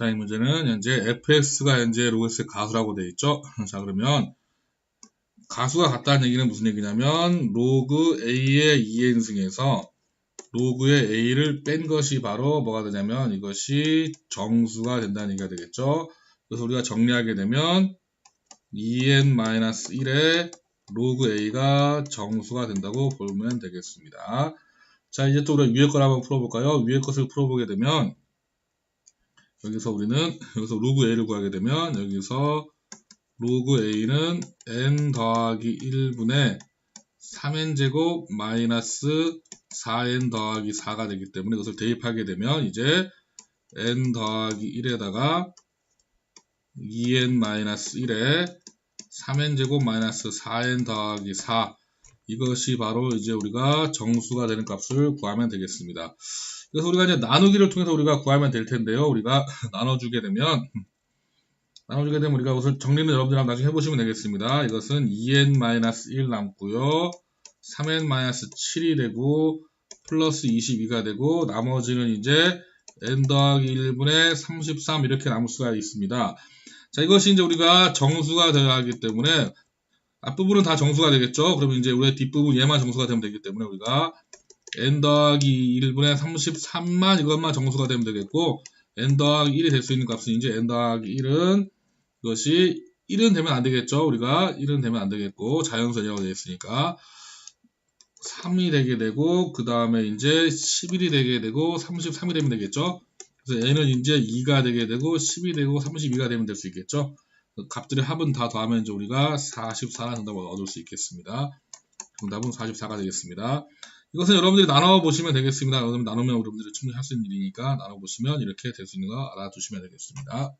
자, 이 문제는 현재 fx가 현재 로그 x의 가수라고 되어 있죠. 자, 그러면 가수가 같다는 얘기는 무슨 얘기냐면 로그 a의 2n승에서 로그의 a를 뺀 것이 바로 뭐가 되냐면 이것이 정수가 된다는 얘기가 되겠죠. 그래서 우리가 정리하게 되면 2n-1의 로그 a가 정수가 된다고 보면 되겠습니다. 자, 이제 또 우리가 위에 걸 한번 풀어볼까요? 위에 것을 풀어보게 되면 여기서 우리는 여기서 로그 a를 구하게 되면 여기서 로그 a는 n 더하기 1분의 3n제곱 마이너스 4n 더하기 4가 되기 때문에 이것을 대입하게 되면 이제 n 더하기 1에다가 2n 마이너스 1에 3n제곱 마이너스 4n 더하기 4 이것이 바로 이제 우리가 정수가 되는 값을 구하면 되겠습니다. 그래서 우리가 이제 나누기를 통해서 우리가 구하면 될 텐데요. 우리가 나눠주게 되면 나눠주게 되면 우리가 우선 정리는 여러분들랑 나중에 해보시면 되겠습니다. 이것은 2n-1 남고요. 3n-7이 되고 플러스 22가 되고 나머지는 이제 n 더하기 1분의 33 이렇게 남을 수가 있습니다. 자 이것이 이제 우리가 정수가 되어야 하기 때문에 앞부분은 다 정수가 되겠죠. 그러면 이제 우리 뒷부분 얘만 정수가 되면 되기 때문에 우리가 n 더하기 1분의 33만 이것만 정수가 되면 되겠고 n 더하기 1이 될 수 있는 값은 이제 n 더하기 1은 이것이 1은 되면 안 되겠죠. 우리가 1은 되면 안 되겠고 자연선이라고 되어 있으니까 3이 되게 되고 그 다음에 이제 11이 되게 되고 33이 되면 되겠죠. 그래서 n은 이제 2가 되게 되고 10이 되고 32가 되면 될 수 있겠죠. 값들의 합은 다 더하면 이제 우리가 44라는 정답을 얻을 수 있겠습니다. 정답은 44가 되겠습니다. 이것은 여러분들이 나눠 보시면 되겠습니다. 여러분 나누면 여러분들이 충분히 할 수 있는 일이니까 나눠 보시면 이렇게 될 수 있는 거 알아두시면 되겠습니다.